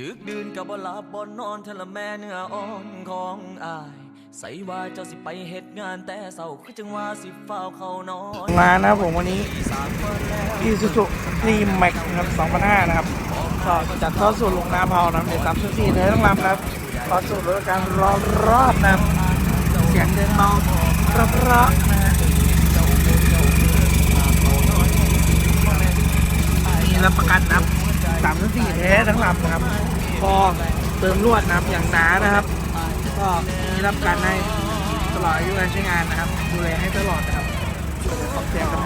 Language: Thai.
ดึกดื่นกับบ่หลับบ่นอนเทละแม่เนื้ออ่อนของอาย ใส่ว่าเจ้าสิไปเฮ็ดงานแต่เศร้าคือจังว่าสิฝ้าวเข้านอนงานนะผมวันนี้อีซูซูรีแม็กนะครับ2005นะครับก็จัดทอดสูตรลงนาเผานะครับเดี๋ยวสามสิบสี่เธอต้องรำนะครับทอดสูตรรถการรอบรอบนะครับเสียงเดินเบาเพราะนะฮะมีรับประกันนะครับสามสิบสี่เทสทั้งลำนะครับ พอเติมลวดนะครับอย่างหนานะครับ ก็มีรับการให้ตลอดอายุการใช้งานนะครับ ดูแลให้ตลอดนะครับขอบแจ้งกับ